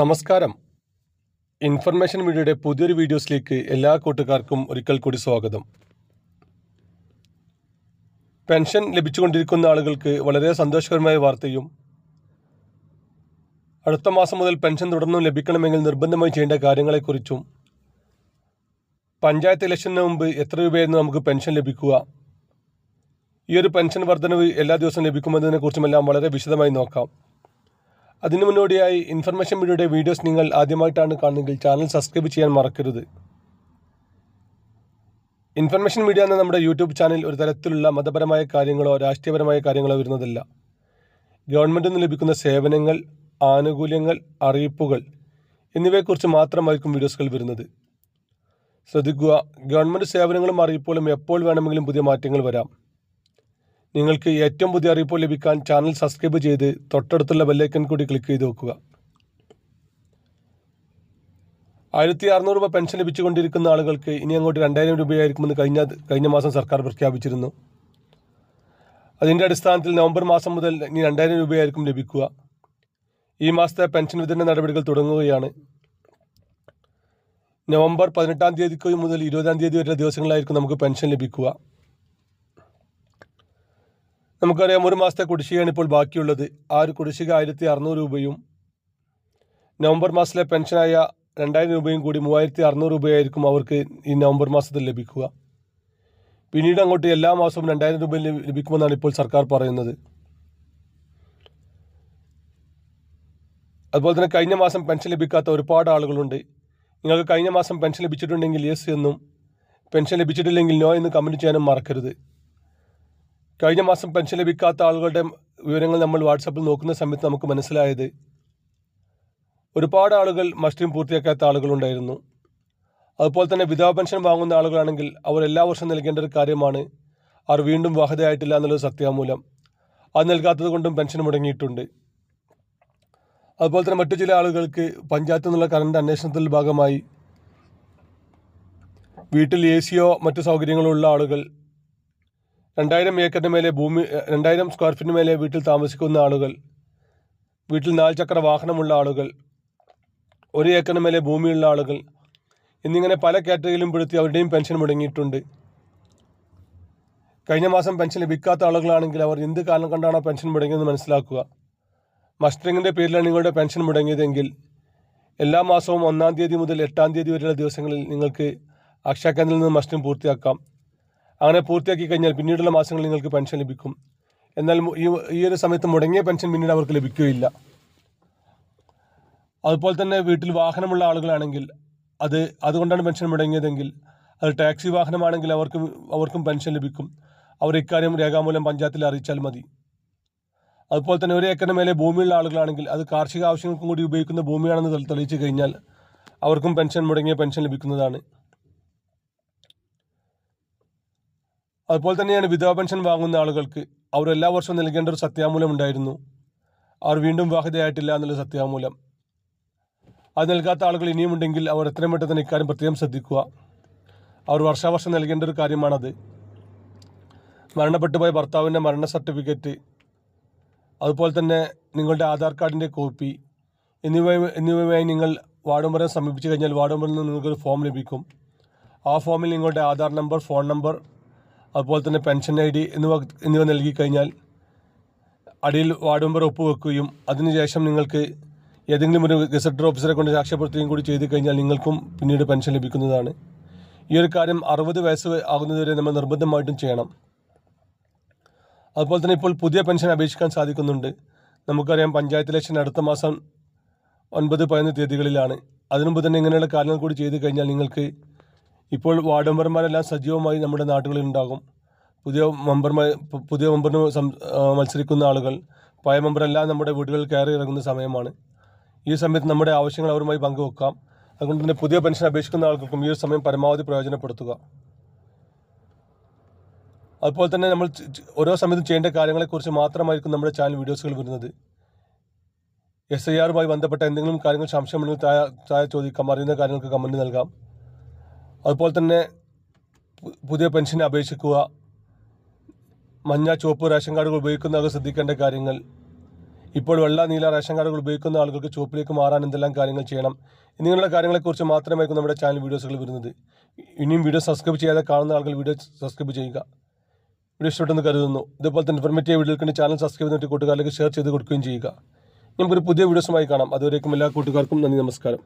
നമസ്കാരം. ഇൻഫർമേഷൻ മീഡിയയുടെ പുതിയൊരു വീഡിയോസിലേക്ക് എല്ലാ കൂട്ടുകാർക്കും ഒരിക്കൽ കൂടി സ്വാഗതം. പെൻഷൻ ലഭിച്ചുകൊണ്ടിരിക്കുന്ന ആളുകൾക്ക് വളരെ സന്തോഷകരമായ വാർത്തയും അടുത്ത മാസം മുതൽ പെൻഷൻ തുടർന്നും ലഭിക്കണമെങ്കിൽ നിർബന്ധമായി ചെയ്യേണ്ട കാര്യങ്ങളെക്കുറിച്ചും പഞ്ചായത്ത് ഇലക്ഷന് മുമ്പ് എത്ര രൂപയായിരുന്നു നമുക്ക് പെൻഷൻ ലഭിക്കുക ഈ ഒരു പെൻഷൻ വർധനവ് എല്ലാ ദിവസവും ലഭിക്കുമെന്നതിനെക്കുറിച്ചുമെല്ലാം വളരെ വിശദമായി നോക്കാം. അതിനു മുന്നോടിയായി ഇൻഫർമേഷൻ മീഡിയയുടെ വീഡിയോസ് നിങ്ങൾ ആദ്യമായിട്ടാണ് കാണുന്നതെങ്കിൽ ചാനൽ സബ്സ്ക്രൈബ് ചെയ്യാൻ മറക്കരുത്. ഇൻഫർമേഷൻ മീഡിയ എന്ന നമ്മുടെ യൂട്യൂബ് ചാനൽ ഒരു തരത്തിലുള്ള മതപരമായ കാര്യങ്ങളോ രാഷ്ട്രീയപരമായ കാര്യങ്ങളോ വരുന്നതല്ല. ഗവൺമെന്റിൽ നിന്ന് ലഭിക്കുന്ന സേവനങ്ങൾ ആനുകൂല്യങ്ങൾ അറിയിപ്പുകൾ എന്നിവയെക്കുറിച്ച് മാത്രമായിരിക്കും വീഡിയോസുകൾ വരുന്നത്. ശ്രദ്ധിക്കുക ഗവൺമെന്റ് സേവനങ്ങളും അറിയിപ്പുകളും എപ്പോൾ വേണമെങ്കിലും പുതിയ മാറ്റങ്ങൾ വരാം. നിങ്ങൾക്ക് ഏറ്റവും പുതിയ അറിയിപ്പ് ലഭിക്കാൻ ചാനൽ സബ്സ്ക്രൈബ് ചെയ്ത് തൊട്ടടുത്തുള്ള ബെല്ലൈക്കൻ കൂടി ക്ലിക്ക് ചെയ്ത് വെക്കുക. ആയിരത്തി അറുന്നൂറ് രൂപ പെൻഷൻ ലഭിച്ചുകൊണ്ടിരിക്കുന്ന ആളുകൾക്ക് ഇനി അങ്ങോട്ട് രണ്ടായിരം രൂപയായിരിക്കുമെന്ന് കഴിഞ്ഞ കഴിഞ്ഞ മാസം സർക്കാർ പ്രഖ്യാപിച്ചിരുന്നു. അതിന്റെ അടിസ്ഥാനത്തിൽ നവംബർ മാസം മുതൽ ഇനി രണ്ടായിരം രൂപയായിരിക്കും ലഭിക്കുക. ഈ മാസത്തെ പെൻഷൻ വിതരണ നടപടികൾ തുടങ്ങുകയാണ്. നവംബർ പതിനെട്ടാം തീയതിക്ക് മുതൽ ഇരുപതാം തീയതി വരെ ദിവസങ്ങളായിരിക്കും നമുക്ക് പെൻഷൻ ലഭിക്കുക. നമുക്കറിയാം ഒരു മാസത്തെ കുടിശ്ശികയാണ് ഇപ്പോൾ ബാക്കിയുള്ളത്. ആ ഒരു കുടിശ്ശിക ആയിരത്തി അറുന്നൂറ് രൂപയും നവംബർ മാസത്തിലെ പെൻഷനായ രണ്ടായിരം രൂപയും കൂടി മൂവായിരത്തി അറുന്നൂറ് രൂപയായിരിക്കും അവർക്ക് ഈ നവംബർ മാസത്തിൽ ലഭിക്കുക. പിന്നീട് അങ്ങോട്ട് എല്ലാ മാസവും രണ്ടായിരം രൂപ ലഭിക്കുമെന്നാണ് ഇപ്പോൾ സർക്കാർ പറയുന്നത്. അതുപോലെ തന്നെ കഴിഞ്ഞ മാസം പെൻഷൻ ലഭിക്കാത്ത ഒരുപാട് ആളുകളുണ്ട്. നിങ്ങൾക്ക് കഴിഞ്ഞ മാസം പെൻഷൻ ലഭിച്ചിട്ടുണ്ടെങ്കിൽ യെസ് എന്നും പെൻഷൻ ലഭിച്ചിട്ടില്ലെങ്കിൽ നോ എന്ന് കമന്റ് ചെയ്യാനും മറക്കരുത്. കഴിഞ്ഞ മാസം പെൻഷൻ ലഭിക്കാത്ത ആളുകളുടെ വിവരങ്ങൾ നമ്മൾ വാട്സാപ്പിൽ നോക്കുന്ന സമയത്ത് നമുക്ക് മനസ്സിലായത് ഒരുപാട് ആളുകൾ മസ്റ്റിം പൂർത്തിയാക്കാത്ത ആളുകളുണ്ടായിരുന്നു. അതുപോലെ തന്നെ വിധവാ പെൻഷൻ വാങ്ങുന്ന ആളുകളാണെങ്കിൽ അവർ എല്ലാ വർഷവും നൽകേണ്ട ഒരു കാര്യമാണ് അവർ വീണ്ടും വാഹതയായിട്ടില്ല എന്നുള്ളത് സത്യാമൂലം അത് നൽകാത്തത് കൊണ്ടും പെൻഷൻ മുടങ്ങിയിട്ടുണ്ട്. അതുപോലെ തന്നെ മറ്റു ചില ആളുകൾക്ക് പഞ്ചായത്ത് നിന്നുള്ള കറണ്ട് അന്വേഷണത്തിന്റെ ഭാഗമായി വീട്ടിൽ എ സിയോ മറ്റു സൗകര്യങ്ങളോ ഉള്ള ആളുകൾ രണ്ടായിരം ഏക്കറിന് മേലെ ഭൂമി രണ്ടായിരം സ്ക്വയർ ഫീറ്റിന് മേലെ വീട്ടിൽ താമസിക്കുന്ന ആളുകൾ വീട്ടിൽ നാല് ചക്ര വാഹനമുള്ള ആളുകൾ ഒരു ഏക്കറിന് മേലെ ഭൂമിയുള്ള ആളുകൾ എന്നിങ്ങനെ പല കാറ്റഗറിയിലും പെടുത്തി അവരുടെയും പെൻഷൻ മുടങ്ങിയിട്ടുണ്ട്. കഴിഞ്ഞ മാസം പെൻഷൻ ലഭിക്കാത്ത ആളുകളാണെങ്കിൽ അവർ എന്ത് കാരണം കൊണ്ടാണ് പെൻഷൻ മുടങ്ങിയതെന്ന് മനസ്സിലാക്കുക. മസ്റ്ററിങ്ങിന്റെ പേരിലാണ് നിങ്ങളുടെ പെൻഷൻ മുടങ്ങിയതെങ്കിൽ എല്ലാ മാസവും ഒന്നാം തീയതി മുതൽ എട്ടാം തീയതി വരെയുള്ള ദിവസങ്ങളിൽ നിങ്ങൾക്ക് അക്ഷയ കേന്ദ്രത്തിൽ നിന്ന് മസ്റ്ററിങ് പൂർത്തിയാക്കാം. അങ്ങനെ പൂർത്തിയാക്കി കഴിഞ്ഞാൽ പിന്നീടുള്ള മാസങ്ങളിൽ നിങ്ങൾക്ക് പെൻഷൻ ലഭിക്കും. എന്നാൽ ഈ ഈ ഒരു സമയത്ത് മുടങ്ങിയ പെൻഷൻ പിന്നീട് അവർക്ക് ലഭിക്കുകയില്ല. അതുപോലെ തന്നെ വീട്ടിൽ വാഹനമുള്ള ആളുകളാണെങ്കിൽ അത് അതുകൊണ്ടാണ് പെൻഷൻ മുടങ്ങിയതെങ്കിൽ അത് ടാക്സി വാഹനമാണെങ്കിൽ അവർക്ക് അവർക്കും പെൻഷൻ ലഭിക്കും. അവർ ഇക്കാര്യം രേഖാമൂലം പഞ്ചായത്തിൽ അറിയിച്ചാൽ മതി. അതുപോലെ തന്നെ ഒരു ഏക്കറിന് മേലെ ഭൂമിയുള്ള ആളുകളാണെങ്കിൽ അത് കാർഷിക ആവശ്യങ്ങൾക്കും കൂടി ഉപയോഗിക്കുന്ന ഭൂമിയാണെന്ന് തെളിയിച്ചു കഴിഞ്ഞാൽ അവർക്കും പെൻഷൻ മുടങ്ങിയ പെൻഷൻ ലഭിക്കുന്നതാണ്. അതുപോലെ തന്നെയാണ് വിധവാ പെൻഷൻ വാങ്ങുന്ന ആളുകൾക്ക് അവർ എല്ലാ വർഷവും നൽകേണ്ട ഒരു സത്യാമൂലം ഉണ്ടായിരുന്നു. അവർ വീണ്ടും വിവാഹിതയായിട്ടില്ല എന്നുള്ള സത്യാമൂലം. അത് നൽകാത്ത ആളുകൾ ഇനിയുമുണ്ടെങ്കിൽ അവർ എത്രയും പെട്ടെന്ന് ഇക്കാര്യം പ്രത്യേകം ശ്രദ്ധിക്കുക. അവർ വർഷാവർഷം നൽകേണ്ട ഒരു കാര്യമാണത്. മരണപ്പെട്ടു പോയ ഭർത്താവിന്റെ മരണ സർട്ടിഫിക്കറ്റ് അതുപോലെ തന്നെ നിങ്ങളുടെ ആധാർ കാർഡിന്റെ കോപ്പി എന്നിവ എന്നിവയുമായി നിങ്ങൾ വാർഡ് സമീപിച്ചു കഴിഞ്ഞാൽ വാർഡ് മെമ്പറിൽ നിന്ന് നിങ്ങൾക്കൊരു ഫോം ലഭിക്കും. ആ ഫോമിൽ നിങ്ങളുടെ ആധാർ നമ്പർ ഫോൺ നമ്പർ അതുപോലെ തന്നെ പെൻഷൻ ഐ ഡി എന്നിവ എന്നിവ നൽകിക്കഴിഞ്ഞാൽ അടിയിൽ വാർഡ് മെമ്പർ ഒപ്പുവെക്കുകയും അതിനുശേഷം നിങ്ങൾക്ക് ഏതെങ്കിലും ഒരു ഗസറ്റർ ഓഫീസറെ കൊണ്ട് സാക്ഷ്യപ്പെടുത്തുകയും കൂടി ചെയ്തു കഴിഞ്ഞാൽ നിങ്ങൾക്കും പിന്നീട് പെൻഷൻ ലഭിക്കുന്നതാണ്. ഈ ഒരു കാര്യം അറുപത് വയസ്സ് ആകുന്നതുവരെ നമ്മൾ നിർബന്ധമായിട്ടും ചെയ്യണം. അതുപോലെ തന്നെ ഇപ്പോൾ പുതിയ പെൻഷൻ അപേക്ഷിക്കാൻ സാധിക്കുന്നുണ്ട്. നമുക്കറിയാം പഞ്ചായത്ത് ഇലക്ഷൻ അടുത്ത മാസം ഒൻപത് പതിനൊന്ന് തീയതികളിലാണ്. അതിനുമുമ്പ് തന്നെ ഇങ്ങനെയുള്ള കാര്യങ്ങൾ കൂടി ചെയ്തു കഴിഞ്ഞാൽ നിങ്ങൾക്ക് ഇപ്പോൾ വാർഡ് മെമ്പർമാരെല്ലാം സജീവമായി നമ്മുടെ നാട്ടുകളിൽ ഉണ്ടാകും. പുതിയ മെമ്പർമാർ പുതിയ മെമ്പറിന് മത്സരിക്കുന്ന ആളുകൾ പഴയ മെമ്പറെല്ലാം നമ്മുടെ വീടുകളിൽ കയറി ഇറങ്ങുന്ന സമയമാണ്. ഈ സമയത്ത് നമ്മുടെ ആവശ്യങ്ങൾ അവരുമായി പങ്കുവെക്കാം. അതുകൊണ്ട് തന്നെ പുതിയ പെൻഷൻ അപേക്ഷിക്കുന്ന ആൾക്കും ഈ ഒരു സമയം പരമാവധി പ്രയോജനപ്പെടുത്തുക. അതുപോലെ തന്നെ നമ്മൾ ഓരോ സമയത്തും ചെയ്യേണ്ട കാര്യങ്ങളെക്കുറിച്ച് മാത്രമായിരിക്കും നമ്മുടെ ചാനൽ വീഡിയോസുകൾ വരുന്നത്. എസ് ഐ ആറുമായി ബന്ധപ്പെട്ട എന്തെങ്കിലും കാര്യങ്ങൾ സംശയമുണ്ടെങ്കിൽ താഴെ ചോദിക്കാം. അറിയുന്ന കാര്യങ്ങൾക്ക് കമന്റ് നൽകാം. അതുപോലെ തന്നെ പുതിയ പെൻഷന് അപേക്ഷിക്കുക മഞ്ഞ ചുവപ്പ് റേഷൻ കാർഡുകൾ ഉപയോഗിക്കുന്നവർ ശ്രദ്ധിക്കേണ്ട കാര്യങ്ങൾ ഇപ്പോൾ വെള്ള നീല റേഷൻ കാർഡുകൾ ഉപയോഗിക്കുന്ന ആളുകൾക്ക് ചുവപ്പിലേക്ക് മാറാൻ എന്തെല്ലാം കാര്യങ്ങൾ ചെയ്യണം എന്നിങ്ങനെയുള്ള കാര്യങ്ങളെക്കുറിച്ച് മാത്രമായിരിക്കും നമ്മുടെ ചാനൽ വീഡിയോസുകൾ വരുന്നത്. ഇനിയും വീഡിയോ സബ്സ്ക്രൈബ് ചെയ്യാതെ കാണുന്ന ആളുകൾ വീഡിയോ സബ്സ്ക്രൈബ് ചെയ്യുക. വീഡിയോ ഇഷ്ടപ്പെട്ടെന്ന് കരുതുന്നു. ഇതുപോലെ തന്നെ ഇൻഫർമേറ്റീവ് വീഡിയോകൾക്ക് ചാനൽ സബ്സ്ക്രൈബ് ചെയ്തിട്ട് കൂട്ടുകാരിലേക്ക് ഷെയർ ചെയ്ത് കൊടുക്കുകയും ചെയ്യുക. നമുക്കൊരു പുതിയ വീഡിയോസുമായി കാണാം. അതുവരേക്കും എല്ലാ കൂട്ടുകാർക്കും നന്ദി നമസ്കാരം.